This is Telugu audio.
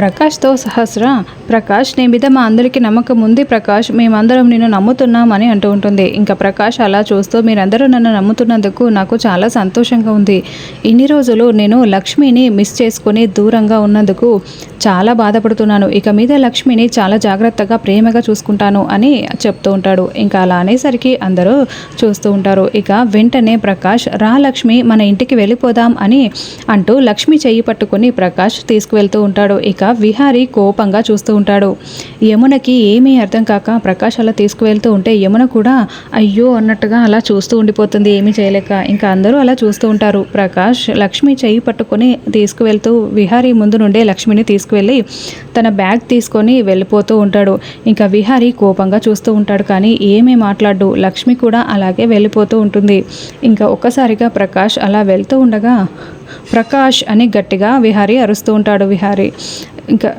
ప్రకాష్తో సహస్ర ప్రకాష్ నీ మీద మా అందరికీ నమ్మకం ఉంది ప్రకాష్ మేమందరం నిన్ను నమ్ముతున్నామని అంటూ ఉంటుంది. ఇంకా ప్రకాష్ అలా చూస్తూ మీరందరూ నన్ను నమ్ముతున్నందుకు నాకు చాలా సంతోషంగా ఉంది. ఇన్ని రోజులు నేను లక్ష్మిని మిస్ చేసుకుని దూరంగా ఉన్నందుకు చాలా బాధపడుతున్నాను. ఇక మీద లక్ష్మిని చాలా జాగ్రత్తగా ప్రేమగా చూసుకుంటాను అని చెప్తూ ఉంటాడు. ఇంకా అలా అనేసరికి అందరూ చూస్తూ ఉంటారు. ఇక వెంటనే ప్రకాష్ రా లక్ష్మి మన ఇంటికి వెళ్ళిపోదాం అని అంటూ లక్ష్మి చెయ్యి పట్టుకుని ప్రకాష్ తీసుకువెళ్తూ ఉంటాడు. ఇక విహారీ కోపంగా చూస్తూ ఉంటాడు. యమునకి ఏమీ అర్థం కాక ప్రకాష్ అలా తీసుకువెళ్తూ ఉంటే యమున కూడా అయ్యో అన్నట్టుగా అలా చూస్తూ ఉండిపోతుంది. ఏమీ చేయలేక ఇంకా అందరూ అలా చూస్తూ ఉంటారు. ప్రకాష్ లక్ష్మి చెయ్యి పట్టుకొని తీసుకువెళ్తూ విహారీ ముందు నుండే లక్ష్మిని తీసుకువెళ్ళి తన బ్యాగ్ తీసుకొని వెళ్ళిపోతూ ఉంటాడు. ఇంకా విహారీ కోపంగా చూస్తూ ఉంటాడు కానీ ఏమీ మాట్లాడు లక్ష్మి కూడా అలాగే వెళ్ళిపోతూ ఉంటుంది. ఇంకా ఒక్కసారిగా ప్రకాష్ అలా వెళ్తూ ఉండగా ప్రకాష్ అని గట్టిగా విహారీ అరుస్తూ ఉంటాడు విహారీ. ఇంకా